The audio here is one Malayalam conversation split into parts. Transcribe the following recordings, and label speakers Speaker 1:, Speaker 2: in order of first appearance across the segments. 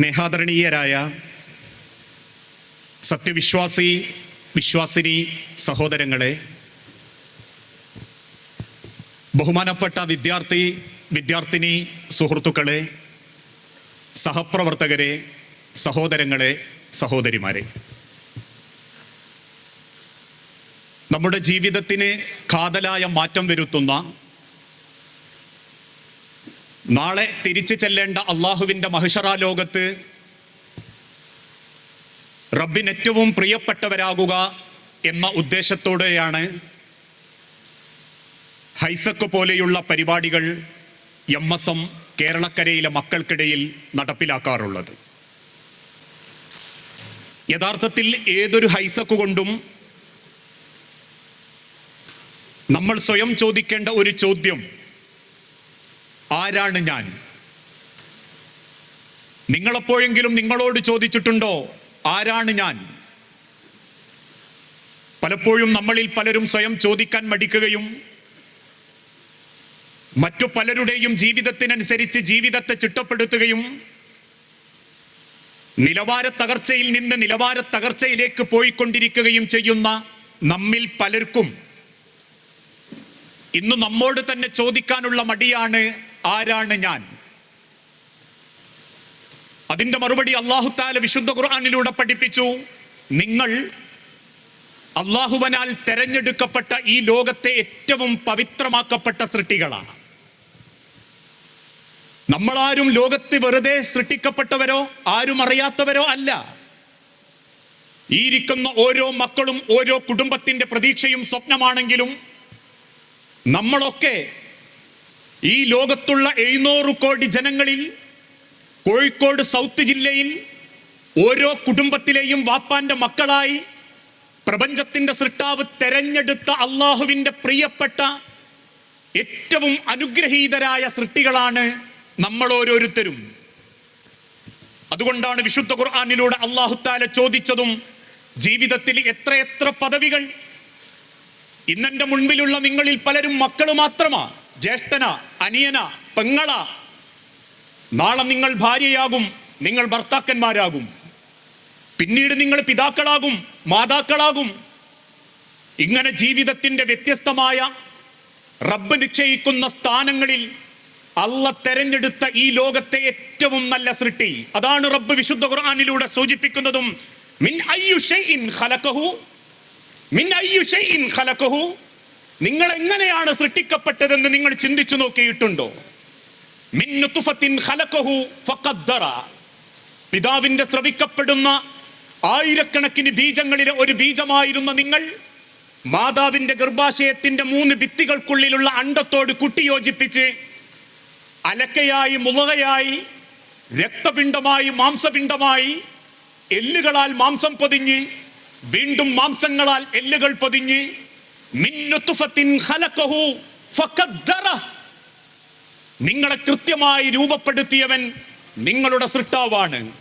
Speaker 1: സ്നേഹാദരണീയരായ സത്യവിശ്വാസി വിശ്വാസിനി സഹോദരങ്ങളെ ബഹുമാനപ്പെട്ട വിദ്യാർത്ഥി വിദ്യാർത്ഥിനി സുഹൃത്തുക്കളെ സഹപ്രവർത്തകരെ സഹോദരങ്ങളെ സഹോദരിമാരെ. നമ്മുടെ ജീവിതത്തിന് കാതലായ മാറ്റം വരുത്തുന്ന നാളെ തിരിച്ചു ചെല്ലേണ്ട അള്ളാഹുവിന്റെ മഹിഷറ ലോകത്ത് റബ്ബിന് ഏറ്റവും പ്രിയപ്പെട്ടവരാകുക എന്ന ഉദ്ദേശത്തോടെയാണ് ഹൈസക്ക് പോലെയുള്ള പരിപാടികൾ എം എസ് എം കേരളക്കരയിലെ മക്കൾക്കിടയിൽ നടപ്പിലാക്കാറുള്ളത്. യഥാർത്ഥത്തിൽ ഏതൊരു ഹൈസക്ക് കൊണ്ടും നമ്മൾ സ്വയം ചോദിക്കേണ്ട ഒരു ചോദ്യം ആരാണ് ഞാൻ? നിങ്ങളെപ്പോഴെങ്കിലും നിങ്ങളോട് ചോദിച്ചിട്ടുണ്ടോ ആരാണ് ഞാൻ? പലപ്പോഴും നമ്മളിൽ പലരും സ്വയം ചോദിക്കാൻ മടിക്കുകയും മറ്റു പലരുടെയും ജീവിതത്തിനനുസരിച്ച് ജീവിതത്തെ ചിട്ടപ്പെടുത്തുകയും നിലവാര തകർച്ചയിൽ നിന്ന് നിലവാര തകർച്ചയിലേക്ക് പോയിക്കൊണ്ടിരിക്കുകയും ചെയ്യുന്ന നമ്മിൽ പലർക്കും ഇന്ന് നമ്മോട് തന്നെ ചോദിക്കാനുള്ള മടിയാണ് ആരാണ് ഞാൻ? അതിന്റെ മറുപടി അള്ളാഹുത്താല വിശുദ്ധ ഖുർആാനിലൂടെ പഠിപ്പിച്ചു. നിങ്ങൾ അള്ളാഹുവനാൽ തെരഞ്ഞെടുക്കപ്പെട്ട ഈ ലോകത്തെ ഏറ്റവും പവിത്രമാക്കപ്പെട്ട സൃഷ്ടികളാണ്. നമ്മളാരും ലോകത്ത് വെറുതെ സൃഷ്ടിക്കപ്പെട്ടവരോ ആരും അറിയാത്തവരോ അല്ല. ഈ ഓരോ മക്കളും ഓരോ കുടുംബത്തിന്റെ പ്രതീക്ഷയും സ്വപ്നമാണെങ്കിലും നമ്മളൊക്കെ ഈ ലോകത്തുള്ള എഴുന്നൂറ് കോടി ജനങ്ങളിൽ കോഴിക്കോട് സൗത്ത് ജില്ലയിൽ ഓരോ കുടുംബത്തിലെയും വാപ്പാന്റെ മക്കളായി പ്രപഞ്ചത്തിന്റെ സൃഷ്ടാവ് തെരഞ്ഞെടുത്ത അള്ളാഹുവിന്റെ പ്രിയപ്പെട്ട ഏറ്റവും അനുഗ്രഹീതരായ സൃഷ്ടികളാണ് നമ്മൾ ഓരോരുത്തരും. അതുകൊണ്ടാണ് വിശുദ്ധ ഖുർആാനിലൂടെ അള്ളാഹുത്താല ചോദിച്ചതും ജീവിതത്തിൽ എത്രയെത്ര പദവികൾ. ഇന്നെന്റെ മുൻപിലുള്ള നിങ്ങളിൽ പലരും മക്കൾ മാത്രമാ. ജ്യേഷ്ഠന അനിയന പെങ്ങള. നാളെ നിങ്ങൾ ഭാര്യയാകും നിങ്ങൾ ഭർത്താക്കന്മാരാകും. പിന്നീട് നിങ്ങൾ പിതാക്കളാകും മാതാക്കളാകും. ഇങ്ങനെ ജീവിതത്തിന്റെ വ്യത്യസ്തമായ റബ്ബ് നിശ്ചയിക്കുന്ന സ്ഥാനങ്ങളിൽ അല്ല തെരഞ്ഞെടുത്ത ഈ ലോകത്തെ ഏറ്റവും നല്ല സൃഷ്ടി. അതാണ് റബ്ബ് വിശുദ്ധ ഖുർആാനിലൂടെ സൂചിപ്പിക്കുന്നതും. മിൻ ഖലഖഹു. മിൻ ഖലഖഹു. നിങ്ങൾ എങ്ങനെയാണ് സൃഷ്ടിക്കപ്പെട്ടതെന്ന് നിങ്ങൾ ചിന്തിച്ചു നോക്കിയിട്ടുണ്ടോ? പിതാവിന്റെ സ്രവിക്കപ്പെടുന്ന ആയിരക്കണക്കിന് ബീജങ്ങളിലെ ഒരു ബീജമായിരുന്ന നിങ്ങൾ മാതാവിന്റെ ഗർഭാശയത്തിന്റെ മൂന്ന് ഭിത്തികൾക്കുള്ളിലുള്ള അണ്ടത്തോട് കുട്ടിയോജിപ്പിച്ച് അലക്കയായി മുളകയായി രക്തപിണ്ഡമായി മാംസപിണ്ഡമായി എല്ലുകളാൽ മാംസം പൊതിഞ്ഞ് വീണ്ടും മാംസങ്ങളാൽ എല്ലുകൾ പൊതിഞ്ഞ് നിങ്ങളെ കൃത്യമായി രൂപപ്പെടുത്തിയവൻ നിങ്ങളുടെ സൃഷ്ടാവാണ്.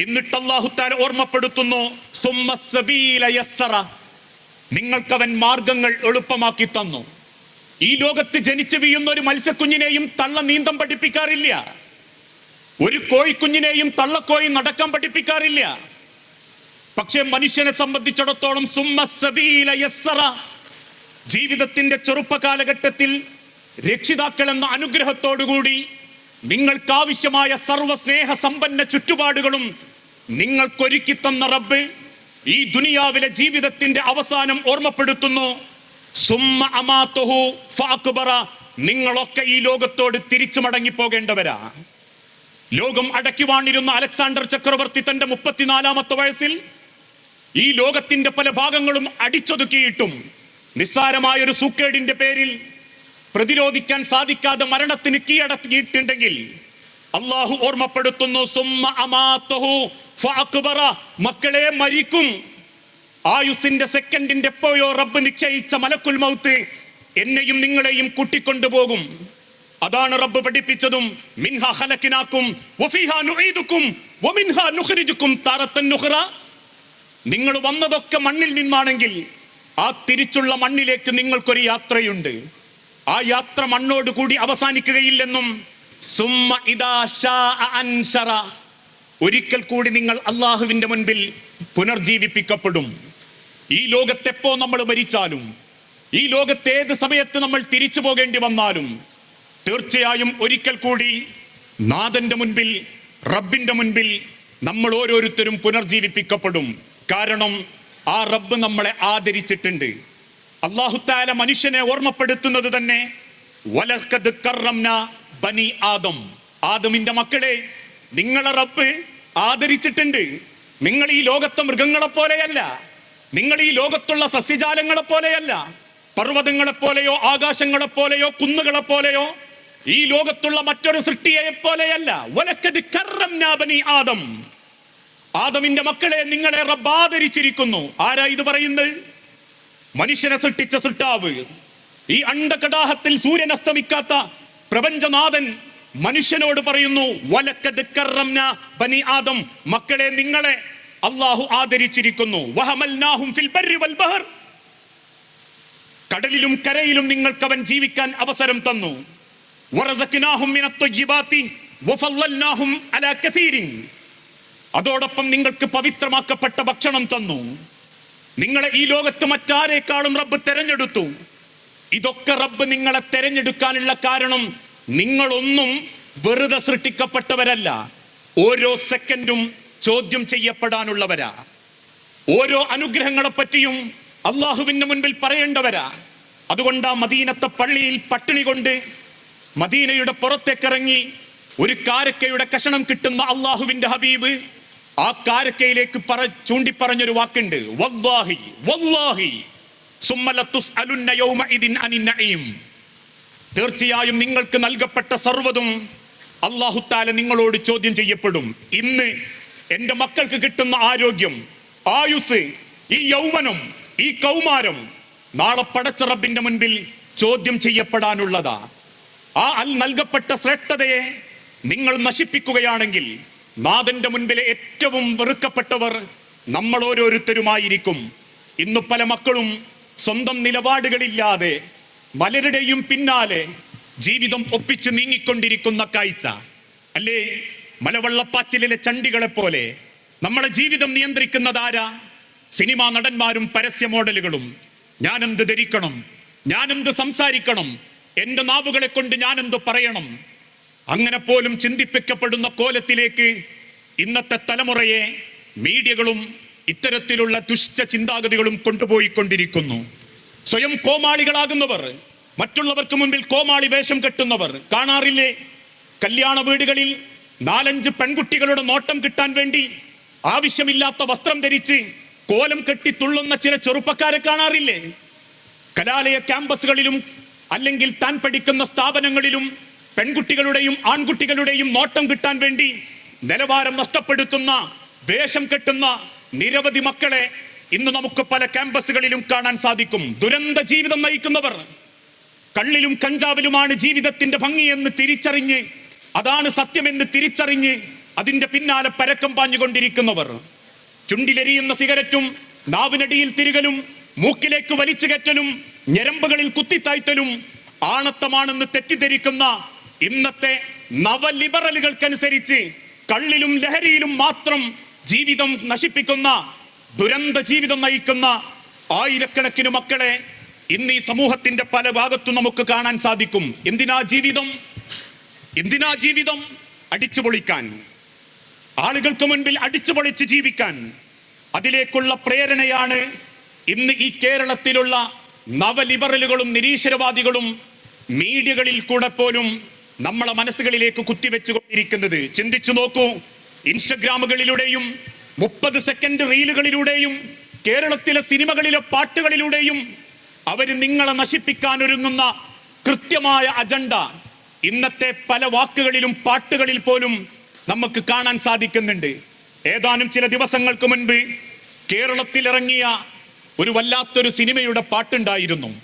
Speaker 1: എന്നിട്ട് അള്ളാഹുത്താൽ ഓർമ്മപ്പെടുത്തുന്നു നിങ്ങൾക്കവൻ മാർഗങ്ങൾ എളുപ്പമാക്കി തന്നു. ഈ ലോകത്ത് ജനിച്ചു വീഴുന്ന ഒരു മത്സ്യക്കുഞ്ഞിനെയും തള്ള നീന്തം പഠിപ്പിക്കാറില്ല. ഒരു കോഴിക്കുഞ്ഞിനെയും തള്ളക്കോഴി നടക്കാൻ പഠിപ്പിക്കാറില്ല. പക്ഷെ മനുഷ്യനെ സംബന്ധിച്ചിടത്തോളം സുമ്മ സബീല യസ്സറ ജീവിതത്തിന്റെ ചെറുപ്പ കാലഘട്ടത്തിൽ രക്ഷിതാക്കൾ എന്ന അനുഗ്രഹത്തോടുകൂടി നിങ്ങൾക്കാവശ്യമായ സർവ സ്നേഹ സമ്പന്ന ചുറ്റുപാടുകളും നിങ്ങൾക്കൊരുക്കി തന്ന റബ്ബ് ഈ ദുനിയാവിലെ ജീവിതത്തിന്റെ അവസാനം ഓർമ്മപ്പെടുത്തുന്നു. സുമ്മ അമാത്തുഹു ഫഅക്ബറ. നിങ്ങളൊക്കെ ഈ ലോകത്തോട് തിരിച്ചു മടങ്ങി പോകേണ്ടവരാ ലോകം അടക്കി വാണിരുന്ന അലക്സാണ്ടർ ചക്രവർത്തി തന്റെ മുപ്പത്തിനാലാമത്തെ വയസ്സിൽ ഈ ലോകത്തിന്റെ പല ഭാഗങ്ങളും അടിച്ചൊതുക്കിയിട്ടും നിസ്സാരമായ ഒരു സൂക്കേടിന്റെ പേരിൽ പ്രതിരോധിക്കാൻ സാധിക്കാതെ മരണത്തിന് കീഴടക്കിയിട്ടുണ്ടെങ്കിൽ അള്ളാഹു ഓർമ്മപ്പെടുത്തുന്നു മക്കളെ മരിക്കും. ആയുസിന്റെ സെക്കൻഡിന്റെ എപ്പോഴോ റബ്ബ് നിശ്ചയിച്ച മലക്കുൽ മൗത്ത് എന്നെയും നിങ്ങളെയും കൂട്ടിക്കൊണ്ടുപോകും. അതാണ് റബ്ബ് പഠിപ്പിച്ചതും മിൻഹ ഹലക്കിനാക്കും നിങ്ങൾ വന്നതൊക്കെ മണ്ണിൽ നിന്നാണെങ്കിൽ ആ തിരിച്ചുള്ള മണ്ണിലേക്ക് നിങ്ങൾക്കൊരു യാത്രയുണ്ട്. ആ യാത്ര മണ്ണോട് കൂടി അവസാനിക്കുകയില്ലെന്നും സുമ്മ ഇദാ ശാഅ അൻശറ. ഒരിക്കൽ കൂടി നിങ്ങൾ അള്ളാഹുവിന്റെ മുൻപിൽ പുനർജീവിപ്പിക്കപ്പെടും. ഈ ലോകത്തെപ്പോ നമ്മൾ മരിച്ചാലും ഈ ലോകത്തെ ഏത് സമയത്ത് നമ്മൾ തിരിച്ചു പോകേണ്ടി വന്നാലും തീർച്ചയായും ഒരിക്കൽ കൂടി നാഥന്റെ മുൻപിൽ റബ്ബിന്റെ മുൻപിൽ നമ്മൾ ഓരോരുത്തരും പുനർജീവിപ്പിക്കപ്പെടും. കാരണം ആ റബ്ബ് നമ്മളെ ആദരിച്ചിട്ടുണ്ട്. അള്ളാഹുത്താല മനുഷ്യനെ ഓർമ്മപ്പെടുത്തുന്നത് തന്നെ ബനി ആദം. ആദമിന്റെ മക്കളെ നിങ്ങളെ റബ്ബ് ആദരിച്ചിട്ടുണ്ട്. നിങ്ങൾ ഈ ലോകത്തെ മൃഗങ്ങളെ പോലെയല്ല നിങ്ങൾ ഈ ലോകത്തുള്ള സസ്യജാലങ്ങളെ പോലെയല്ല പർവതങ്ങളെ പോലെയോ ആകാശങ്ങളെ പോലെയോ കുന്നുകളെ പോലെയോ ഈ ലോകത്തുള്ള മറ്റൊരു സൃഷ്ടിയെ പോലെയല്ല. വലക്കത് ബനി ആദം. ആദമിന്റെ മക്കളെ നിങ്ങളെ റബ്ബാദരിച്ചിരിക്കുന്നു ആരാ ഇത് പറയുന്നത്? മനുഷ്യനെ സൃഷ്ടിച്ച സൃഷ്ടാവ്. ഈ അണ്ടകടാഹത്തിൽ സൂര്യൻ അസ്തമിക്കാത്ത പ്രപഞ്ചനാഥൻ മനുഷ്യനോട് പറയുന്നു ബനി ആദം മക്കളെ നിങ്ങളെ അള്ളാഹു ആദരിച്ചിരിക്കുന്നു. കടലിലും കരയിലും നിങ്ങൾക്ക് അവൻ ജീവിക്കാൻ അവസരം തന്നു. അതോടൊപ്പം നിങ്ങൾക്ക് പവിത്രമാക്കപ്പെട്ട ഭക്ഷണം തന്നു. നിങ്ങളെ ഈ ലോകത്ത് മറ്റാരേക്കാളും റബ്ബ് തെരഞ്ഞെടുത്തു. ഇതൊക്കെ റബ്ബ് നിങ്ങളെ തെരഞ്ഞെടുക്കാനുള്ള കാരണം നിങ്ങളൊന്നും വെറുതെ സൃഷ്ടിക്കപ്പെട്ടവരല്ല. ഓരോ സെക്കൻഡും ചോദ്യം ചെയ്യപ്പെടാനുള്ളവരാ. ഓരോ അനുഗ്രഹങ്ങളെ പറ്റിയും അള്ളാഹുവിന്റെ മുൻപിൽ പറയേണ്ടവരാ. അതുകൊണ്ട് ആ മദീനത്തെ പള്ളിയിൽ പട്ടിണി കൊണ്ട് മദീനയുടെ പുറത്തേക്കിറങ്ങി ഒരു കാരക്കയുടെ കഷണം കിട്ടുന്ന അള്ളാഹുവിന്റെ ഹബീബ് ആ കാരക്കയിലേക്ക് പറ ചൂണ്ടിപ്പറഞ്ഞൊരു വാക്കുണ്ട്. വല്ലാഹി വല്ലാഹി. തീർച്ചയായും നിങ്ങൾക്ക് നൽകപ്പെട്ട സർവതും അള്ളാഹുത്താല നിങ്ങളോട് ചോദ്യം ചെയ്യപ്പെടും. ഇന്ന് എന്റെ മക്കൾക്ക് കിട്ടുന്ന ആരോഗ്യം ആയുസ് ഈ യൗവനം ഈ കൗമാരം നാളെ പടച്ച റബ്ബിന്റെ മുൻപിൽ ചോദ്യം ചെയ്യപ്പെടാനുള്ളതാ. ആ അൽ നൽകപ്പെട്ട ശ്രേഷ്ഠതയെ നിങ്ങൾ നശിപ്പിക്കുകയാണെങ്കിൽ നാഥന്റെ മുൻപിലെ ഏറ്റവും വെറുക്കപ്പെട്ടവർ നമ്മൾ ഓരോരുത്തരുമായിരിക്കും. ഇന്ന് പല മക്കളും സ്വന്തം നിലപാടുകളില്ലാതെ പലരുടെയും പിന്നാലെ ജീവിതം ഒപ്പിച്ച് നീങ്ങിക്കൊണ്ടിരിക്കുന്ന കാഴ്ച. അല്ലേ? മലവെള്ളപ്പാച്ചിലെ ചണ്ടികളെ പോലെ നമ്മളെ ജീവിതം നിയന്ത്രിക്കുന്നത് ആരാ? സിനിമാ നടന്മാരും പരസ്യ മോഡലുകളും. ഞാനെന്ത് ധരിക്കണം? ഞാനെന്ത് സംസാരിക്കണം? എന്റെ നാവുകളെ കൊണ്ട് ഞാനെന്ത് പറയണം? അങ്ങനെ പോലും ചിന്തിപ്പിക്കപ്പെടുന്ന കോലത്തിലേക്ക് ഇന്നത്തെ തലമുറയെ മീഡിയകളും ഇത്തരത്തിലുള്ള ദുഷ്ട ചിന്താഗതികളും കൊണ്ടുപോയിക്കൊണ്ടിരിക്കുന്നു. സ്വയം കോമാളികളാകുന്നവർ മറ്റുള്ളവർക്ക് മുൻപിൽ കോമാളി വേഷം കെട്ടുന്നവർ കാണാറില്ലേ? കല്യാണ വീടുകളിൽ നാലഞ്ച് പെൺകുട്ടികളുടെ നോട്ടം കിട്ടാൻ വേണ്ടി ആവശ്യമില്ലാത്ത വസ്ത്രം ധരിച്ച് കോലം കെട്ടി തുള്ളുന്ന ചില ചെറുപ്പക്കാരെ കാണാറില്ലേ? കലാലയ ക്യാമ്പസുകളിലും അല്ലെങ്കിൽ താൻ പഠിക്കുന്ന സ്ഥാപനങ്ങളിലും പെൺകുട്ടികളുടെയും ആൺകുട്ടികളുടെയും നോട്ടം കിട്ടാൻ വേണ്ടി നിലവാരം നഷ്ടപ്പെടുത്തുന്ന വേഷം കെട്ടുന്ന നിരവധി മക്കളെ ഇന്ന് നമുക്ക് പല ക്യാമ്പസുകളിലും കാണാൻ സാധിക്കും. ദുരന്ത ജീവിതം നയിക്കുന്നവർ കള്ളിലും കഞ്ചാവിലുമാണ് ജീവിതത്തിന്റെ ഭംഗിയെന്ന് തിരിച്ചറിഞ്ഞ് അതാണ് സത്യമെന്ന് തിരിച്ചറിഞ്ഞ് അതിന്റെ പിന്നാലെ പരക്കം പാഞ്ഞുകൊണ്ടിരിക്കുന്നവർ. ചുണ്ടിലെരിയുന്ന സിഗരറ്റും നാവിനടിയിൽ തിരികലും മൂക്കിലേക്ക് വലിച്ചു കയറ്റലും ഞരമ്പുകളിൽ കുത്തിത്തായ്ത്തലും ആണത്തമാണെന്ന് തെറ്റിദ്ധരിക്കുന്ന ഇന്നത്തെ നവലിബറലുകൾക്കനുസരിച്ച് കള്ളിലും ലഹരിയിലും മാത്രം ജീവിതം നശിപ്പിക്കുന്ന ദുരന്ത ജീവിതം നയിക്കുന്ന ആയിരക്കണക്കിന് മക്കളെ ഇന്ന് ഈ സമൂഹത്തിന്റെ പല ഭാഗത്തും നമുക്ക് കാണാൻ സാധിക്കും. എന്തിനാ ജീവിതം? എന്തിനാ ജീവിതം? അടിച്ചു പൊളിക്കാൻ. ആളുകൾക്ക് മുൻപിൽ അടിച്ചു പൊളിച്ച് ജീവിക്കാൻ. അതിലേക്കുള്ള പ്രേരണയാണ് ഇന്ന് ഈ കേരളത്തിലുള്ള നവലിബറലുകളും നിരീശ്വരവാദികളും മീഡിയകളിൽ കൂടെ പോലും നമ്മളെ മനസ്സുകളിലേക്ക് കുത്തിവെച്ചുകൊണ്ടിരിക്കുന്നത്. ചിന്തിച്ചു നോക്കൂ. ഇൻസ്റ്റഗ്രാമുകളിലൂടെയും മുപ്പത് സെക്കൻഡ് റീലുകളിലൂടെയും കേരളത്തിലെ സിനിമകളിലെ പാട്ടുകളിലൂടെയും അവർ നിങ്ങളെ നശിപ്പിക്കാൻ ഒരുങ്ങുന്ന കൃത്യമായ അജണ്ട ഇന്നത്തെ പല വാക്കുകളിലും പാട്ടുകളിൽ പോലും നമുക്ക് കാണാൻ സാധിക്കുന്നുണ്ട്. ഏതാനും ചില ദിവസങ്ങൾക്ക് മുൻപ് കേരളത്തിലിറങ്ങിയ ഒരു വല്ലാത്തൊരു സിനിമയുടെ പാട്ടുണ്ടായിരുന്നു.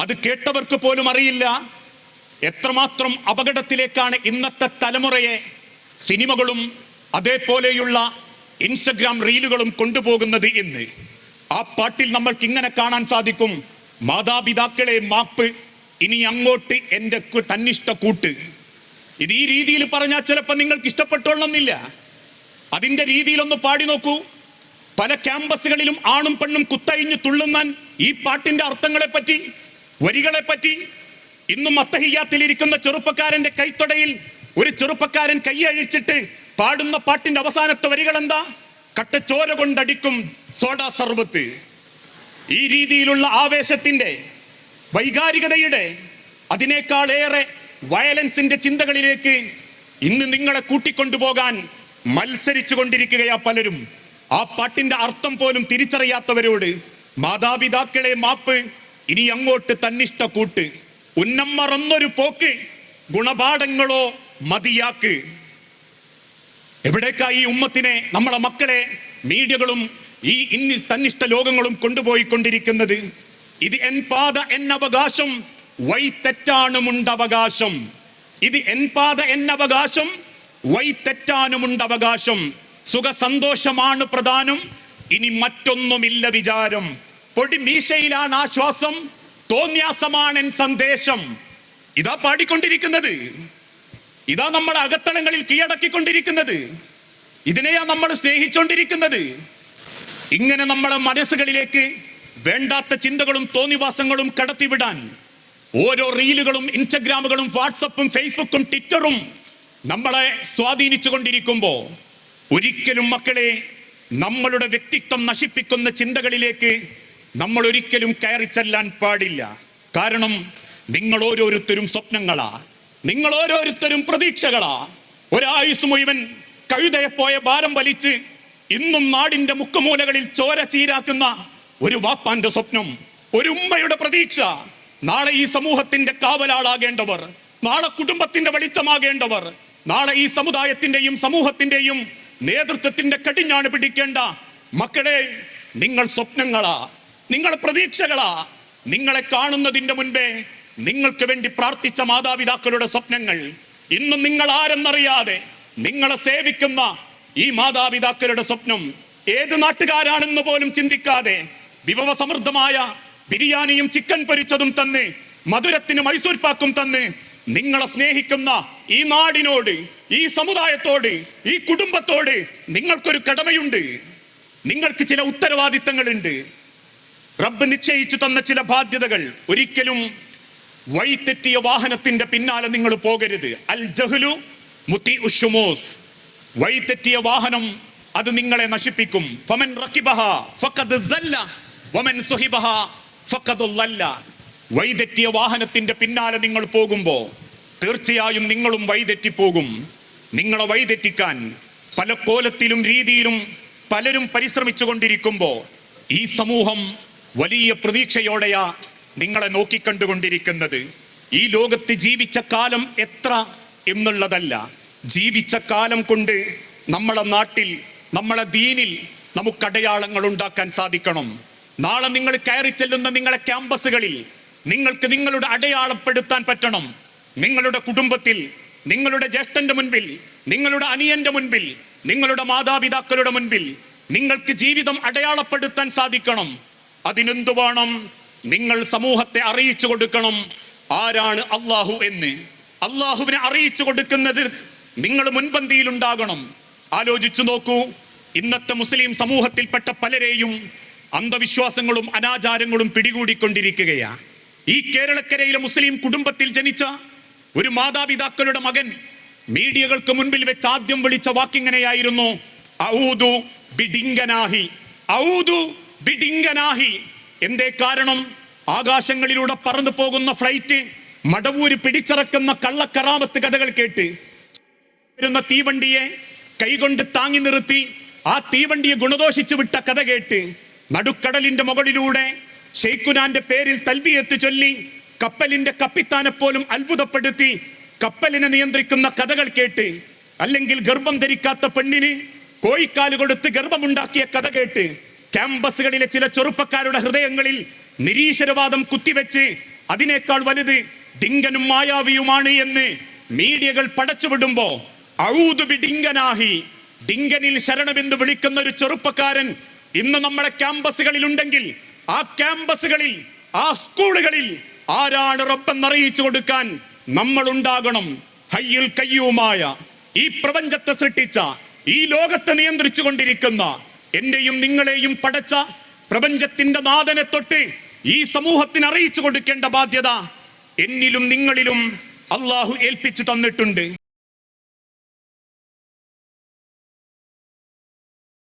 Speaker 1: അത് കേട്ടവർക്ക് പോലും അറിയില്ല. എത്രമാത്രം അപകടത്തിലേക്കാണ് ഇന്നത്തെ തലമുറയെ സിനിമകളും അതേപോലെയുള്ള ഇൻസ്റ്റഗ്രാം റീലുകളും കൊണ്ടുപോകുന്നത് എന്ന്. ആ പാട്ടിൽ നമ്മൾക്ക് ഇങ്ങനെ കാണാൻ സാധിക്കും. മാതാപിതാക്കളെ മാപ്പ് ഇനി അങ്ങോട്ട് എന്റെ തന്നിഷ്ട കൂട്ട്. ഇത് ഈ രീതിയിൽ പറഞ്ഞാൽ ചിലപ്പോൾ നിങ്ങൾക്ക് ഇഷ്ടപ്പെട്ടോളണമെന്നില്ല. അതിന്റെ രീതിയിലൊന്ന് പാടി നോക്കൂ. പല ക്യാമ്പസുകളിലും ആണും പെണ്ണും കുത്തഴിഞ്ഞ് തുള്ളുന്നാൻ ഈ പാട്ടിന്റെ അർത്ഥങ്ങളെ പറ്റി വരികളെ പറ്റി ഇന്നും അത്തഹിയാത്തിലിരിക്കുന്ന ചെറുപ്പക്കാരന്റെ കൈത്തൊടയിൽ ഒരു ചെറുപ്പക്കാരൻ കൈയഴിച്ചിട്ട് പാടുന്ന പാട്ടിന്റെ അവസാനത്തെ വരികൾ എന്താ കട്ടച്ചോര കൊണ്ടടിക്കും സോഡാ സർബത്ത് ഈ രീതിയിലുള്ള ആവേശത്തിന്റെ വൈകാരികതയുടെ അതിനേക്കാളേറെ വയലൻസിന്റെ ചിന്തകളിലേക്ക് ഇന്ന് നിങ്ങളെ കൂട്ടിക്കൊണ്ടുപോകാൻ മത്സരിച്ചു കൊണ്ടിരിക്കുകയാ പലരും. ആ പാട്ടിന്റെ അർത്ഥം പോലും തിരിച്ചറിയാത്തവരോട് മാതാപിതാക്കളെ മാപ്പ് ഇനി അങ്ങോട്ട് തന്നിഷ്ട കൂട്ട്. ഉന്നം മറന്നൊരു പോക്ക് ഗുണപാഠങ്ങളോ മതിയാക്ക്. എവിടേക്കാ ഈ ഉമ്മത്തിനെ നമ്മളെ മക്കളെ മീഡിയകളും ഈ ഇന്നി തന്നിഷ്ട ലോകങ്ങളും കൊണ്ടുപോയിക്കൊണ്ടിരിക്കുന്നത് ഇത് എൻ പാത എൻ അവകാശം വൈ തെറ്റാനുമുണ്ട് അവകാശം ഇത് എൻ പാത എൻ അവകാശം വൈ തെറ്റാനുമുണ്ട് അവകാശം സുഖ സന്തോഷമാണ് പ്രധാനം ഇനി മറ്റൊന്നുമില്ല വിചാരം. പൊടി മീശയിലാണ് ആശ്വാസം തോന്യാസമാണ് സന്ദേശം. ഇതാ പാടിക്കൊണ്ടിരിക്കുന്നത്. ഇതാ നമ്മൾ അകത്തളങ്ങളിൽ കീഴടക്കിക്കൊണ്ടിരിക്കുന്നത്. ഇതിനെയാ നമ്മൾ സ്നേഹിച്ചുകൊണ്ടിരിക്കുന്നത് ഇങ്ങനെ നമ്മളെ മനസ്സുകളിലേക്ക് വേണ്ടാത്ത ചിന്തകളും തോന്നിവാസങ്ങളും കടത്തിവിടാൻ ഓരോ റീലുകളും ഇൻസ്റ്റഗ്രാമുകളും വാട്സപ്പും ഫേസ്ബുക്കും ട്വിറ്ററും നമ്മളെ സ്വാധീനിച്ചു കൊണ്ടിരിക്കുമ്പോ ഒരിക്കലും മക്കളെ നമ്മളുടെ വ്യക്തിത്വം നശിപ്പിക്കുന്ന ചിന്തകളിലേക്ക് നമ്മൾ ഒരിക്കലും കയറി ചെല്ലാൻ പാടില്ല. കാരണം നിങ്ങൾ ഓരോരുത്തരും സ്വപ്നങ്ങളാ. നിങ്ങൾ ഓരോരുത്തരും പ്രതീക്ഷകളാ. ഒരായുസ് മുഴുവൻ കഴുതയെ പോയ ഭാരം വലിച്ച് ഇന്നും നാടിന്റെ മുക്കുമൂലകളിൽ ചോര ചീരാക്കുന്ന ഒരു വാപ്പാന്റെ സ്വപ്നം ഒരു ഉമ്മയുടെ പ്രതീക്ഷ. നാളെ ഈ സമൂഹത്തിന്റെ കാവലാളാകേണ്ടവർ നാളെ കുടുംബത്തിന്റെ വെളിച്ചമാകേണ്ടവർ നാളെ ഈ സമുദായത്തിന്റെയും സമൂഹത്തിന്റെയും നേതൃത്വത്തിന്റെ കടിഞ്ഞാണ് പിടിക്കേണ്ട. മക്കളെ നിങ്ങൾ സ്വപ്നങ്ങളാ. നിങ്ങൾ പ്രതീക്ഷകളാ. നിങ്ങളെ കാണുന്നതിന്റെ മുൻപേ നിങ്ങൾക്ക് വേണ്ടി പ്രാർത്ഥിച്ച മാതാപിതാക്കളുടെ സ്വപ്നങ്ങൾ. ഇന്നും നിങ്ങൾ ആരെന്നറിയാതെ നിങ്ങളെ സേവിക്കുന്ന ഈ മാതാപിതാക്കളുടെ സ്വപ്നം ഏത് നാട്ടുകാരാണെന്ന് പോലും ചിന്തിക്കാതെ വിഭവ സമൃദ്ധമായ ബിരിയാണിയും ചിക്കൻ പൊരിച്ചതും തന്ന് മധുരത്തിന് മൈസൂർ പാക്കും തന്ന് നിങ്ങളെ സ്നേഹിക്കുന്ന ഈ നാടിനോട് ഈ സമുദായത്തോട് ഈ കുടുംബത്തോട് നിങ്ങൾക്കൊരു കടമയുണ്ട്. നിങ്ങൾക്ക് ചില ഉത്തരവാദിത്തങ്ങളുണ്ട്. റബ്ബ് നിശ്ചയിച്ചു തന്ന ചില ബാധ്യതകൾ. ഒരിക്കലും വഴിത്തെറ്റിയ വാഹനത്തിന്റെ പിന്നാലെ നിങ്ങൾ പോകരുത്. അൽ ജഹ്ലു മുത്തി ഉഷുമോസ് വഴിത്തെറ്റിയ വാഹനം അത് നിങ്ങളെ നശിപ്പിക്കും. ഫമൻ റക്കിബഹ ഫഖദ് സല്ല. വമൻ സുഹിബഹ ഫഖദ് ലല്ല വഴിതെറ്റിയ വാഹനത്തിന്റെ പിന്നാലെ നിങ്ങൾ പോകുമ്പോൾ തീർച്ചയായും നിങ്ങളും വഴിതെറ്റിപ്പോകും നിങ്ങളെ വഴിതെറ്റിക്കാൻ പല കോലത്തിലും രീതിയിലും പലരും പരിശ്രമിച്ചു കൊണ്ടിരിക്കുമ്പോൾ ഈ സമൂഹം വലിയ പ്രതീക്ഷയോടെയാ നിങ്ങളെ നോക്കിക്കണ്ടുകൊണ്ടിരിക്കുന്നത്. ഈ ലോകത്ത് ജീവിച്ച കാലം എത്ര എന്നുള്ളതല്ല. ജീവിച്ച കാലം കൊണ്ട് നമ്മളെ നാട്ടിൽ നമ്മളെ ദീനിൽ നമുക്ക് അടയാളങ്ങൾ ഉണ്ടാക്കാൻ സാധിക്കണം. നാളെ നിങ്ങൾ കയറി ചെല്ലുന്ന നിങ്ങളെ ക്യാമ്പസുകളിൽ നിങ്ങൾക്ക് നിങ്ങളുടെ അടയാളപ്പെടുത്താൻ പറ്റണം. നിങ്ങളുടെ കുടുംബത്തിൽ നിങ്ങളുടെ ജ്യേഷ്ഠന്റെ മുൻപിൽ നിങ്ങളുടെ അനിയന്റെ മുൻപിൽ നിങ്ങളുടെ മാതാപിതാക്കളുടെ മുൻപിൽ നിങ്ങൾക്ക് ജീവിതം അടയാളപ്പെടുത്താൻ സാധിക്കണം. അതിനെന്തു വേണം? നിങ്ങൾ സമൂഹത്തെ അറിയിച്ചു കൊടുക്കണം. ആരാണ് അള്ളാഹു എന്ന്? അള്ളാഹുവിനെ അറിയിച്ചു കൊടുക്കുന്നതിൽ നിങ്ങൾ മുൻപന്തിയിൽ ഉണ്ടാകണം ആലോചിച്ചു നോക്കൂ. ഇന്നത്തെ മുസ്ലിം സമൂഹത്തിൽപ്പെട്ട പലരെയും അന്ധവിശ്വാസങ്ങളും അനാചാരങ്ങളും പിടികൂടിക്കൊണ്ടിരിക്കുകയാ. ഈ കേരളക്കരയിലെ മുസ്ലിം കുടുംബത്തിൽ ജനിച്ച ഒരു മാതാപിതാക്കളുടെ മകൻ മീഡിയകൾക്ക് മുൻപിൽ വെച്ച് ആദ്യം വിളിച്ച വാക്കിങ്ങനെയായിരുന്നു ഔദു ബിഡിങ്കനാഹി ഔദു ബിഡിങ്കനാഹി എന്തേ കാരണം? ആകാശങ്ങളിലൂടെ പറന്നു പോകുന്ന ഫ്ലൈറ്റ് മടവൂര് പിടിച്ചിറക്കുന്ന കള്ളക്കറാമത്ത് കഥകൾ കേട്ട് വരുന്ന തീവണ്ടിയെ കൈകൊണ്ട് താങ്ങി നിർത്തി ആ തീവണ്ടിയെ ഗുണദോഷിച്ചു വിട്ട കഥ കേട്ട് നടുക്കടലിന്റെ മുകളിലൂടെ ഷെയ്ഖുനാന്റെ പേരിൽ തൽബിയത്ത് ചൊല്ലി കപ്പലിന്റെ കപ്പിത്താനെ പോലും അത്ഭുതപ്പെടുത്തി കപ്പലിനെ നിയന്ത്രിക്കുന്ന കഥകൾ കേട്ട് അല്ലെങ്കിൽ ഗർഭം ധരിക്കാത്ത പെണ്ണിന് കോഴിക്കാൽ കൊടുത്ത് ഗർഭമുണ്ടാക്കിയ കഥ കേട്ട് ക്യാമ്പസുകളിലെ ചില ചെറുപ്പക്കാരുടെ ഹൃദയങ്ങളിൽ നിരീശ്വരവാദം കുത്തിവെച്ച് അതിനേക്കാൾ വലുത് ഡിങ്കനും മായാവിയുമാണ് എന്ന് മീഡിയകൾ പടച്ചുവിടുമ്പോ ബിഡിങ്കനാഹി ഡിങ്കനിൽ ശരണമെന്ന് വിളിക്കുന്ന ഒരു ചെറുപ്പക്കാരൻ ഇന്ന് നമ്മുടെ ക്യാമ്പസുകളിൽ ഉണ്ടെങ്കിൽ ആ ക്യാമ്പസുകളിൽ ആ സ്കൂളുകളിൽ ആരാണ് റബ്ബെന്നറിയിച്ചു കൊടുക്കാൻ നമ്മൾ ഉണ്ടാകണം ഹയ്യിൽ കയ്യുമായ ഈ പ്രപഞ്ചത്തെ സൃഷ്ടിച്ച ഈ ലോകത്തെ നിയന്ത്രിച്ചു കൊണ്ടിരിക്കുന്ന എന്റെയും നിങ്ങളെയും പടച്ച പ്രപഞ്ചത്തിന്റെ നാഥനെ തൊട്ട് ഈ സമൂഹത്തിന് അറിയിച്ചു കൊടുക്കേണ്ട ബാധ്യത എന്നിലും നിങ്ങളിലും അള്ളാഹു ഏൽപ്പിച്ചു തന്നിട്ടുണ്ട്.